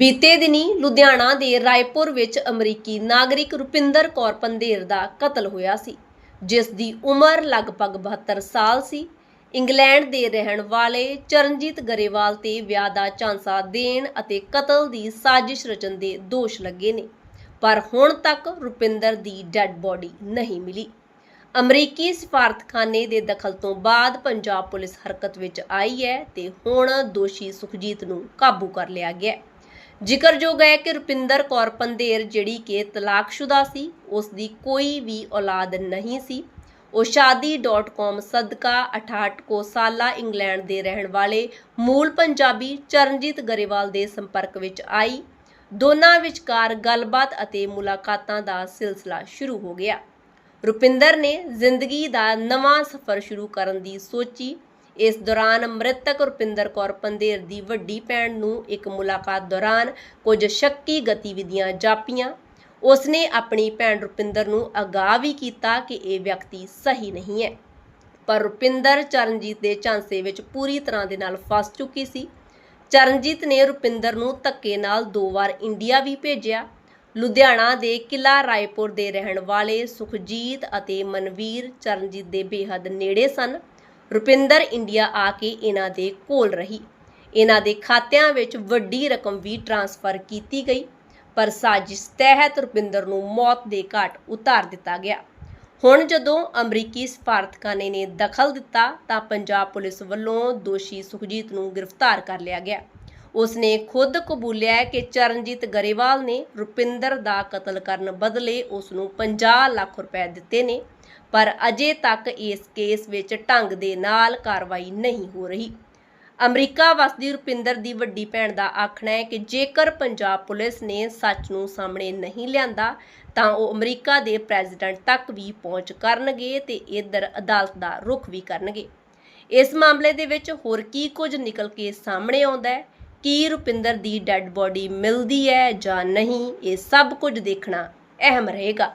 ਬੀਤੇ ਦਿਨੀ ਲੁਧਿਆਣਾ ਦੇ ਰਾਏਪੁਰ ਵਿੱਚ ਅਮਰੀਕੀ ਨਾਗਰਿਕ ਰੁਪਿੰਦਰ ਕੌਰ ਪੰਧੇਰ ਦਾ ਕਤਲ ਹੋਇਆ ਸੀ, ਜਿਸ ਦੀ ਉਮਰ ਲਗਭਗ 72 ਸਾਲ ਸੀ। ਇੰਗਲੈਂਡ ਦੇ ਰਹਿਣ ਵਾਲੇ ਚਰਨਜੀਤ ਗਰੇਵਾਲ ਤੇ ਵਿਆਹ ਦਾ ਝਾਂਸਾ ਦੇਣ ਅਤੇ ਕਤਲ ਦੀ ਸਾਜ਼ਿਸ਼ ਰਚਨ ਦੇ ਦੋਸ਼ ਲੱਗੇ ਨੇ, ਪਰ ਹੁਣ ਤੱਕ ਰੁਪਿੰਦਰ ਦੀ ਡੈੱਡ ਬੋਡੀ ਨਹੀਂ ਮਿਲੀ। ਅਮਰੀਕੀ ਸਫਾਰਤਖਾਨੇ ਦੇ ਦਖਲ ਤੋਂ ਬਾਅਦ ਪੰਜਾਬ ਪੁਲਿਸ ਹਰਕਤ ਵਿੱਚ ਆਈ ਹੈ ਤੇ ਹੁਣ ਦੋਸ਼ੀ ਸੁਖਜੀਤ ਨੂੰ ਕਾਬੂ ਕਰ ਲਿਆ ਗਿਆ ਹੈ। ਜ਼ਿਕਰਯੋਗ ਹੈ ਕਿ ਰੁਪਿੰਦਰ ਕੌਰ ਪੰਧੇਰ ਜਿਹੜੀ ਕਿ ਤਲਾਕਸ਼ੁਦਾ ਸੀ ਉਸ ਦੀ ਕੋਈ ਵੀ ਔਲਾਦ ਨਹੀਂ ਸੀ। ਉਹ ਸ਼ਾਦੀ.com ਸਦਕਾ 68 ਕੋ ਸਾਲਾ ਇੰਗਲੈਂਡ ਦੇ ਰਹਿਣ ਵਾਲੇ ਮੂਲ ਪੰਜਾਬੀ ਚਰਨਜੀਤ ਗਰੇਵਾਲ ਦੇ ਸੰਪਰਕ ਵਿੱਚ ਆਈ। ਦੋਨਾਂ ਵਿਚਕਾਰ ਗੱਲਬਾਤ ਅਤੇ ਮੁਲਾਕਾਤਾਂ ਦਾ ਸਿਲਸਿਲਾ ਸ਼ੁਰੂ ਹੋ ਗਿਆ। ਰੁਪਿੰਦਰ ਨੇ ਜ਼ਿੰਦਗੀ ਦਾ ਨਵਾਂ ਸਫ਼ਰ ਸ਼ੁਰੂ ਕਰਨ ਦੀ ਸੋਚੀ। ਇਸ ਦੌਰਾਨ ਮ੍ਰਿਤਕ ਰੁਪਿੰਦਰ ਕੌਰ ਪੰਧੇਰ ਦੀ ਵੱਡੀ ਭੈਣ ਨੂੰ ਇੱਕ ਮੁਲਾਕਾਤ ਦੌਰਾਨ ਕੁਝ ਸ਼ੱਕੀ ਗਤੀਵਿਧੀਆਂ ਜਾਪੀਆਂ। ਉਸਨੇ ਆਪਣੀ ਭੈਣ ਰੁਪਿੰਦਰ ਨੂੰ ਅਗਾਹ ਵੀ ਕੀਤਾ ਕਿ ਇਹ ਵਿਅਕਤੀ ਸਹੀ ਨਹੀਂ ਹੈ। ਪਰ ਰੁਪਿੰਦਰ ਚਰਨਜੀਤ ਦੇ ਝਾਂਸੇ ਵਿੱਚ ਪੂਰੀ ਤਰ੍ਹਾਂ ਦੇ ਨਾਲ ਫਸ ਚੁੱਕੀ ਸੀ। ਚਰਨਜੀਤ ਨੇ ਰੁਪਿੰਦਰ ਨੂੰ ਧੱਕੇ ਨਾਲ ਦੋ ਵਾਰ ਇੰਡੀਆ ਵੀ ਭੇਜਿਆ। ਲੁਧਿਆਣਾ ਦੇ ਕਿਲਾ ਰਾਏਪੁਰ ਦੇ ਰਹਿਣ ਵਾਲੇ ਸੁਖਜੀਤ ਅਤੇ ਮਨਵੀਰ ਚਰਨਜੀਤ ਦੇ ਬੇਹੱਦ ਨੇੜੇ ਸਨ। ਰੁਪਿੰਦਰ ਇੰਡੀਆ ਆ ਕੇ ਇਹਨਾਂ ਦੇ ਕੋਲ ਰਹੀ। ਇਹਨਾਂ ਦੇ ਖਾਤਿਆਂ ਵਿੱਚ ਵੱਡੀ ਰਕਮ ਵੀ ਟ੍ਰਾਂਸਫਰ ਕੀਤੀ ਗਈ, ਪਰ ਸਾਜ਼ਿਸ਼ ਤਹਿਤ ਰੁਪਿੰਦਰ ਨੂੰ ਮੌਤ ਦੇ ਘਾਟ ਉਤਾਰ ਦਿੱਤਾ ਗਿਆ। ਹੁਣ ਜਦੋਂ ਅਮਰੀਕੀ ਸਫਾਰਤਖਾਨੇ ਨੇ ਦਖਲ ਦਿੱਤਾ, ਤਾਂ ਪੰਜਾਬ ਪੁਲਿਸ ਵੱਲੋਂ ਦੋਸ਼ੀ ਸੁਖਜੀਤ ਨੂੰ ਗ੍ਰਿਫਤਾਰ ਕਰ ਲਿਆ ਗਿਆ। ਉਸਨੇ ਖੁਦ ਕਬੂਲਿਆ ਕਿ ਚਰਨਜੀਤ ਗਰੇਵਾਲ ਨੇ ਰੁਪਿੰਦਰ ਦਾ ਕਤਲ ਕਰਨ ਬਦਲੇ ਉਸ ਨੂੰ 50 ਲੱਖ ਰੁਪਏ ਦਿੱਤੇ ਨੇ, ਪਰ ਅਜੇ ਤੱਕ ਇਸ ਕੇਸ ਵਿੱਚ ਢੰਗ ਦੇ ਨਾਲ ਕਾਰਵਾਈ ਨਹੀਂ ਹੋ ਰਹੀ। ਅਮਰੀਕਾ ਵਸਦੀ ਰੁਪਿੰਦਰ ਦੀ ਵੱਡੀ ਭੈਣ ਦਾ ਆਖਣਾ ਹੈ ਕਿ ਜੇਕਰ ਪੰਜਾਬ ਪੁਲਿਸ ਨੇ ਸੱਚ ਨੂੰ ਸਾਹਮਣੇ ਨਹੀਂ ਲਿਆਂਦਾ, ਤਾਂ ਉਹ ਅਮਰੀਕਾ ਦੇ ਪ੍ਰੈਜ਼ੀਡੈਂਟ ਤੱਕ ਵੀ ਪਹੁੰਚ ਕਰਨਗੇ ਤੇ ਇਧਰ ਅਦਾਲਤ ਦਾ ਰੁਖ ਵੀ ਕਰਨਗੇ। ਇਸ ਮਾਮਲੇ ਦੇ ਵਿੱਚ ਹੋਰ ਕੀ ਕੁਝ ਨਿਕਲ ਕੇ ਸਾਹਮਣੇ ਆਉਂਦਾ ਹੈ? ਕੀ ਰੁਪਿੰਦਰ ਦੀ ਡੈੱਡ ਬੋਡੀ ਮਿਲਦੀ ਹੈ ਜਾਂ ਨਹੀਂ, ਇਹ ਸਭ ਕੁਝ ਦੇਖਣਾ ਅਹਿਮ ਰਹੇਗਾ।